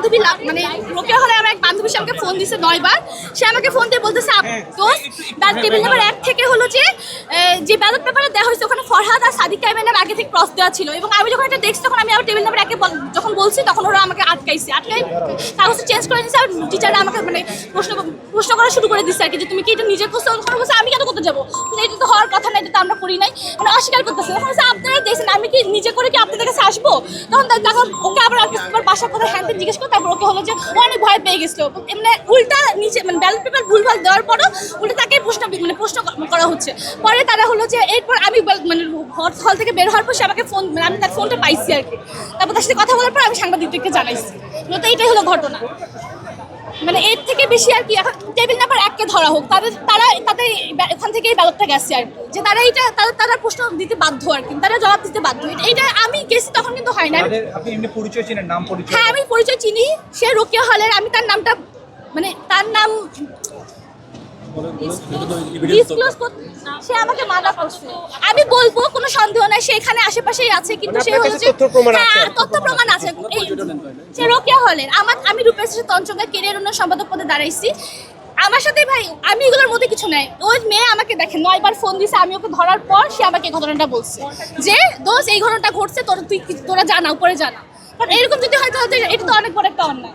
বান্ধবী মানে রোকেয়া হলে আমার এক বান্ধবী সে আমাকে ফোন দিছে নয়বার। সে আমাকে ফোন দিয়ে বলতেছে তার টেবিল নাম্বার এক থেকে হলো যে যে ব্যালট পেপারে দেওয়া হয়েছে ওখানে ফরহাদ আর সাদিক কাইমের নাম আগে থেকে ক্রস দেওয়া ছিল। এবং আমি যখন এটা দেখছি তখন আমি আবার টেবিল নাম্বার একে যখন বলছি তখন ওরা আমাকে আটকাইছে। আটকাই কাগজটা চেঞ্জ করে দিচ্ছে আর টিচাররা আমাকে মানে প্রশ্ন প্রশ্ন করা শুরু করে দিচ্ছে আর কি যে তুমি কি এটা নিজে করছ? তখন বলছে আমি কেন করতে যাব? এটা তো হওয়ার কথা না এটা তো আমরা করি নাই। মানে অস্বীকার করতেছে। তখন বলছে আপনারা দেখছেন কি নিজে করে কি আপনাদের কাছে আসব? তখন তখন ওকে আবার আমার বাসার কথা হ্যান্ড জিজ্ঞেস করে তারপর ওকে হলো যে অনেক ভয় পেয়ে গেছিল। এমনি উল্টা নিচে মানে ব্যালট পেপার ভুলভাল দেওয়ার পরও উল্টা তাকে প্রশ্ন মানে প্রশ্ন করা হচ্ছে। পরে তারা হলো যে, এরপর আমি মানে হল থেকে বের হওয়ার পর সে আমাকে ফোন মানে আমি তার ফোনটা পাইছি আর কি। তারপর তার সাথে কথা বলার পর আমি সাংবাদিকদেরকে জানাইছি। তো এইটাই হলো ঘটনা। মানে এর থেকে বেশি আর কি এখন টেবিল নাম্বার এককে ধরা হোক তাদের তারা তাদের এখান থেকেই ব্যালটটা গেছে আর কি। যে তারা এইটা তাদের তারা প্রশ্ন দিতে বাধ্য আর কি তারা জবাব দিতে বাধ্য। এটা- এইটা আমি গেছি তখন কিন্তু হয় না আপনি এমনি পরিচয় চিনেন নাম পরিচয়? হ্যাঁ আমি পরিচয় চিনি। সে রোকিয়া হলের আমি তার নামটা disclose সে আমাকে মানা করছে আমি বলব কোনো সন্দেহ নাই সে এখানে আশেপাশেই আছে কিন্তু মানে সে হচ্ছে তথ্য প্রমাণ হ্যাঁ, আছে? তথ্য প্রমাণ আছে। সে রোকেয়া হলের আমার আমি রূপেশ তঞ্চঙ্গা কেরিয়ার উন্নয়ন সম্পাদক পদে দাঁড়াইছি। আমার সাথে ভাই আমি এগুলোর মধ্যে কিছু নাই। ওই মেয়ে আমাকে দেখে নয়বার ফোন দিছে আমি ওকে ধরার পর সে আমাকে এই ঘটনাটা বলছে। যে দোষ এই ঘটনাটা ঘটছে তোরা তুই তোরা জানা উপরে জানা। কারণ এরকম যদি হয় তাহলে এটা তো অনেক বড় একটা অন্যায়।